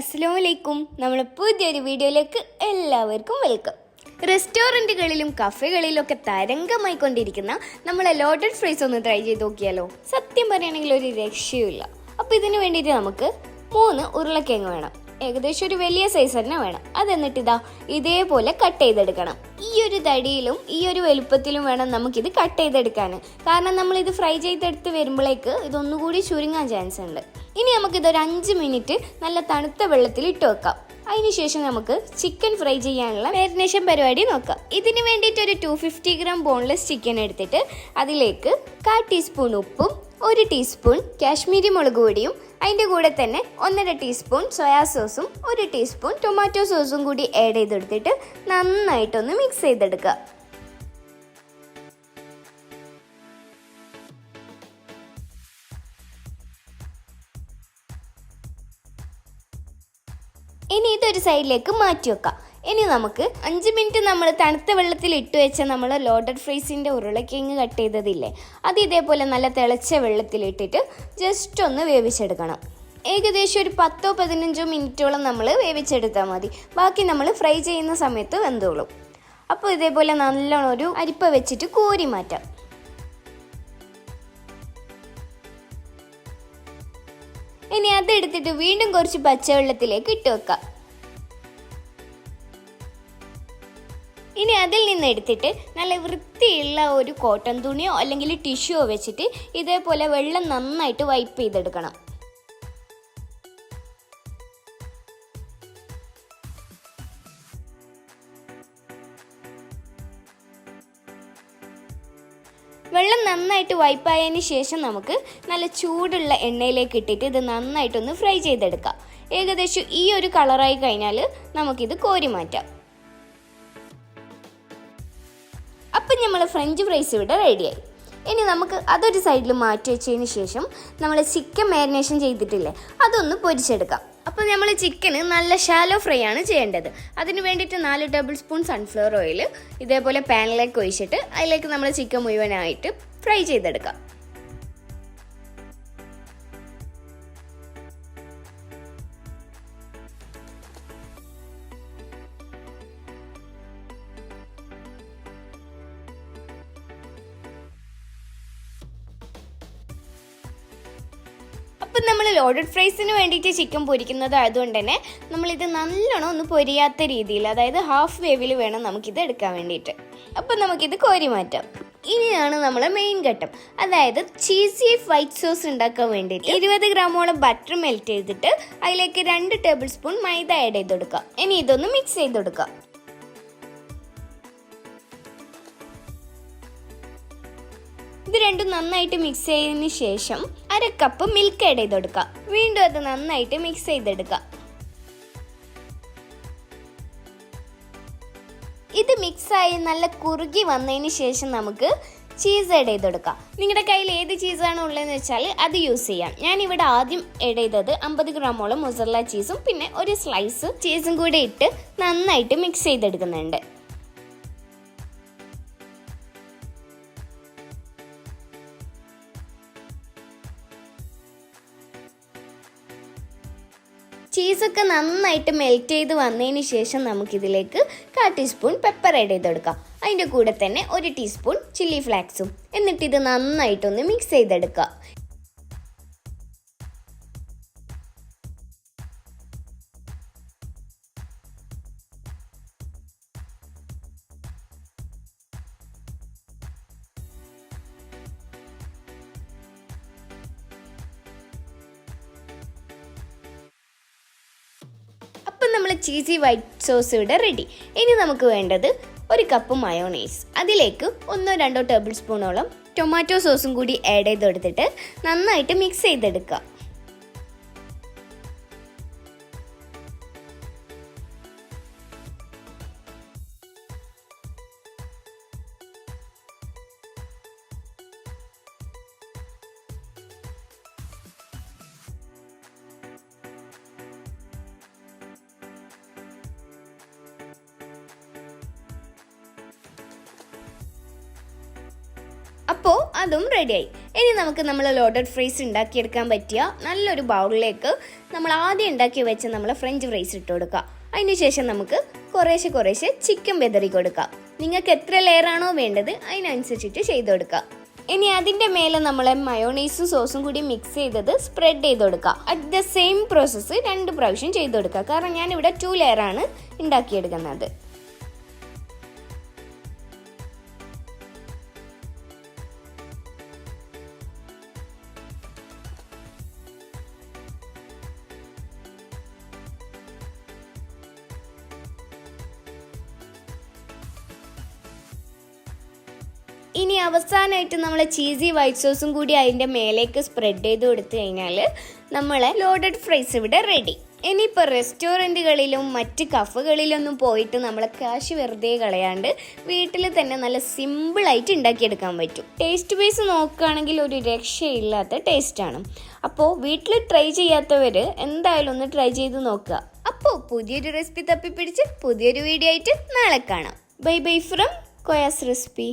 അസ്സാം വലൈക്കും നമ്മൾ പുതിയൊരു വീഡിയോയിലേക്ക് എല്ലാവർക്കും വെൽക്കം. റെസ്റ്റോറന്റുകളിലും കഫേകളിലൊക്കെ തരംഗമായിക്കൊണ്ടിരിക്കുന്ന നമ്മളെ ലോഡഡ് ഫ്രൈസ് ഒന്ന് ട്രൈ ചെയ്ത് നോക്കിയാലോ? സത്യം പറയുകയാണെങ്കിൽ ഒരു രക്ഷയുമില്ല. അപ്പോൾ ഇതിന് വേണ്ടിയിട്ട് നമുക്ക് മൂന്ന് ഉരുളക്കിഴങ്ങ് വേണം. ഏകദേശം ഒരു വലിയ സൈസ് തന്നെ വേണം. അതെന്നിട്ട് ഇതാ ഇതേപോലെ കട്ട് ചെയ്തെടുക്കണം. ഈ ഒരു തടിയിലും ഈ ഒരു വലുപ്പത്തിലും വേണം നമുക്കിത് കട്ട് ചെയ്തെടുക്കാൻ കാരണം നമ്മൾ ഇത് ഫ്രൈ ചെയ്തെടുത്ത് വരുമ്പോഴേക്ക് ഇതൊന്നുകൂടി ചുരുങ്ങാൻ ചാൻസ് ഉണ്ട്. ഇനി നമുക്കിതൊരു അഞ്ച് മിനിറ്റ് നല്ല തണുത്ത വെള്ളത്തിൽ ഇട്ട് വെക്കാം. അതിനുശേഷം നമുക്ക് ചിക്കൻ ഫ്രൈ ചെയ്യാനുള്ള മാരിനേഷൻ പരിപാടി നോക്കാം. ഇതിന് വേണ്ടിയിട്ട് ഒരു two fifty gram boneless chicken എടുത്തിട്ട് അതിലേക്ക് കാ ടീസ്പൂൺ ഉപ്പും ഒരു ടീസ്പൂൺ കാശ്മീരി മുളക് പൊടിയും അതിന്റെ കൂടെ തന്നെ ഒന്നര ടീസ്പൂൺ സോയാ സോസും ഒരു ടീസ്പൂൺ ടൊമാറ്റോ സോസും കൂടി ആഡ് ചെയ്തെടുത്തിട്ട് നന്നായിട്ടൊന്ന് മിക്സ് ചെയ്തെടുക്കുക. ഇനി ഇതൊരു സൈഡിലേക്ക് മാറ്റി വെക്കാം. ഇനി നമുക്ക് അഞ്ച് മിനിറ്റ് നമ്മൾ തണുത്ത വെള്ളത്തിൽ ഇട്ട് വെച്ച നമ്മൾ ലോഡർ ഫ്രൈസിന്റെ ഉരുളക്കിഴങ്ങ് കട്ട് ചെയ്തതില്ലേ? അത് ഇതേപോലെ നല്ല തിളച്ച വെള്ളത്തിലിട്ടിട്ട് ജസ്റ്റ് ഒന്ന് വേവിച്ചെടുക്കണം. ഏകദേശം ഒരു പത്തോ പതിനഞ്ചോ മിനിറ്റോളം നമ്മൾ വേവിച്ചെടുത്താൽ മതി. ബാക്കി നമ്മൾ ഫ്രൈ ചെയ്യുന്ന സമയത്ത് വെന്തോളും. അപ്പോൾ ഇതേപോലെ നല്ലോണം ഒരു അരിപ്പ വെച്ചിട്ട് കോരി മാറ്റാം. ഇനി അതെടുത്തിട്ട് വീണ്ടും കുറച്ച് പച്ചവെള്ളത്തിലേക്ക് ഇട്ട് വെക്കാം. ഇനി അതിൽ നിന്ന് എടുത്തിട്ട് നല്ല വൃത്തിയുള്ള ഒരു കോട്ടൺ തുണിയോ അല്ലെങ്കിൽ ടിഷ്യൂയോ വെച്ചിട്ട് ഇതേപോലെ വെള്ളം നന്നായിട്ട് വൈപ്പ് ചെയ്തെടുക്കണം. വെള്ളം നന്നായിട്ട് വൈപ്പായതിന് ശേഷം നമുക്ക് നല്ല ചൂടുള്ള എണ്ണയിലേക്ക് ഇട്ടിട്ട് ഇത് നന്നായിട്ടൊന്ന് ഫ്രൈ ചെയ്തെടുക്കാം. ഏകദേശം ഈ ഒരു കളറായി കഴിഞ്ഞാൽ നമുക്കിത് കോരി മാറ്റാം. അപ്പം നമ്മൾ ഫ്രഞ്ച് ഫ്രൈസ് ഇവിടെ റെഡിയായി. ഇനി നമുക്ക് അതൊരു സൈഡിൽ മാറ്റി വെച്ചതിന് ശേഷം നമ്മൾ ചിക്കൻ മാരിനേഷൻ ചെയ്തിട്ടില്ലേ അതൊന്ന് പൊരിച്ചെടുക്കാം. അപ്പോൾ നമ്മൾ ചിക്കന് നല്ല ഷാലോ ഫ്രൈ ആണ് ചെയ്യേണ്ടത്. അതിന് വേണ്ടിയിട്ട് നാല് ടേബിൾ സ്പൂൺ സൺഫ്ലവർ ഓയിൽ ഇതേപോലെ പാനിലേക്ക് ഒഴിച്ചിട്ട് അതിലേക്ക് നമ്മൾ ചിക്കൻ മുഴുവനായിട്ട് ഫ്രൈ ചെയ്തെടുക്കാം. അപ്പം നമ്മൾ ലോഡഡ് ഫ്രൈസിന് വേണ്ടിയിട്ട് ചിക്കൻ പൊരിക്കുന്നത് ആയതുകൊണ്ട് തന്നെ നമ്മളിത് നല്ലോണം ഒന്ന് പൊരിയാത്ത രീതിയിൽ അതായത് ഹാഫ് വേവിൽ വേണം നമുക്കിത് എടുക്കാൻ വേണ്ടിയിട്ട്. അപ്പം നമുക്കിത് കോരി മാറ്റാം. ഇനിയാണ് നമ്മളെ മെയിൻ ഘട്ടം. അതായത് ചീസി വൈറ്റ് സോസ് ഉണ്ടാക്കാൻ വേണ്ടിയിട്ട് ഇരുപത് ഗ്രാമോളം ബട്ടർ മെൽറ്റ് ചെയ്തിട്ട് അതിലേക്ക് രണ്ട് ടേബിൾ സ്പൂൺ മൈദ ആഡ് ചെയ്ത് കൊടുക്കുക ഇനി ഇതൊന്ന് മിക്സ് ചെയ്ത് കൊടുക്കുക ഇത് രണ്ടും നന്നായിട്ട് മിക്സ് ചെയ്തതിന് ശേഷം അര കപ്പ് മിൽക്ക് ആഡ് ചെയ്ത് കൊടുക്കുക വീണ്ടും അത് നന്നായിട്ട് മിക്സ് ചെയ്തെടുക്കുക. ഇത് മിക്സായി നല്ല കുറുകി വന്നതിന് ശേഷം നമുക്ക് ചീസ് ആഡ് ചെയ്ത് കൊടുക്കാം നിങ്ങളുടെ കയ്യിൽ ഏത് ചീസാണ് ഉള്ളതെന്ന് വെച്ചാൽ അത് യൂസ് ചെയ്യാം. ഞാൻ ഇവിടെ ആദ്യം ആഡ് ചെയ്തത് അമ്പത് ഗ്രാമോളം മൊസറല ചീസും പിന്നെ ഒരു സ്ലൈസ് ചീസും കൂടെ ഇട്ട് നന്നായിട്ട് മിക്സ് ചെയ്തെടുക്കുന്നുണ്ട്. ചീസൊക്കെ നന്നായിട്ട് മെൽറ്റ് ചെയ്ത് വന്നതിന് ശേഷം നമുക്കിതിലേക്ക് കാ ടീസ്പൂൺ പെപ്പർ ആഡ് ചെയ്ത് കൊടുക്കാം അതിന്റെ കൂടെ തന്നെ ഒരു ടീസ്പൂൺ ചില്ലി ഫ്ലാക്സും എന്നിട്ട് ഇത് നന്നായിട്ടൊന്ന് മിക്സ് ചെയ്തെടുക്കുക. നമ്മൾ ചീസി വൈറ്റ് സോസ് ഇവിടെ റെഡി ഇനി നമുക്ക് വേണ്ടത് ഒരു കപ്പ് മയോണൈസ് അതിലേക്ക് ഒന്നോ രണ്ടോ ടേബിൾ സ്പൂണോളം ടൊമാറ്റോ സോസും കൂടി ആഡ് ചെയ്ത് കൊടുത്തിട്ട് നന്നായിട്ട് മിക്സ് ചെയ്തെടുക്കുക. അതും റെഡിയായി ഇനി നമുക്ക് നമ്മൾ ലോഡഡ് ഫ്രൈസ് ഉണ്ടാക്കിയെടുക്കാൻ പറ്റിയ നല്ലൊരു ബൗളിലേക്ക് നമ്മൾ ആദ്യം ഉണ്ടാക്കി വെച്ച നമ്മൾ ഫ്രഞ്ച് ഫ്രൈസ് ഇട്ട് കൊടുക്കുക അതിനുശേഷം നമുക്ക് കുറേശ്ശെ കുറേശ്ശെ ചിക്കൻ വെതറി കൊടുക്കാം. നിങ്ങൾക്ക് എത്ര ലെയർ ആണോ വേണ്ടത് അതിനനുസരിച്ചിട്ട് ചെയ്ത് കൊടുക്കുക ഇനി അതിന്റെ മേലെ നമ്മൾ മയോണൈസും സോസും കൂടി മിക്സ് ചെയ്തത് സ്പ്രെഡ് ചെയ്ത് കൊടുക്കുക അറ്റ് ദ സെയിം പ്രോസസ്സ് രണ്ട് പ്രാവശ്യം ചെയ്ത് കൊടുക്കുക കാരണം ഞാനിവിടെ ടു ലെയറാണ് ഉണ്ടാക്കിയെടുക്കുന്നത്. ഇനി അവസാനമായിട്ട് നമ്മൾ ചീസി വൈറ്റ് സോസും കൂടി അതിന്റെ മേലേക്ക് സ്പ്രെഡ് ചെയ്ത് കൊടുത്തു കഴിഞ്ഞാൽ നമ്മളെ ലോഡഡ് ഫ്രൈസ് ഇവിടെ റെഡി ഇനിയിപ്പോൾ റെസ്റ്റോറന്റുകളിലും മറ്റ് കഫകളിലൊന്നും പോയിട്ട് നമ്മൾ കാശ് വെറുതെ കളയാണ്ട് വീട്ടിൽ തന്നെ നല്ല സിമ്പിളായിട്ട് ഉണ്ടാക്കിയെടുക്കാൻ പറ്റും. ടേസ്റ്റ് ബേസ് നോക്കുകയാണെങ്കിൽ ഒരു രക്ഷയില്ലാത്ത ടേസ്റ്റാണ് അപ്പോൾ വീട്ടിൽ ട്രൈ ചെയ്യാത്തവർ എന്തായാലും ഒന്ന് ട്രൈ ചെയ്ത് നോക്കുക. അപ്പോൾ പുതിയൊരു റെസിപ്പി തപ്പിപ്പിടിച്ച് പുതിയൊരു വീഡിയോ ആയിട്ട് നാളെ കാണാം. Bye bye from Koya's recipe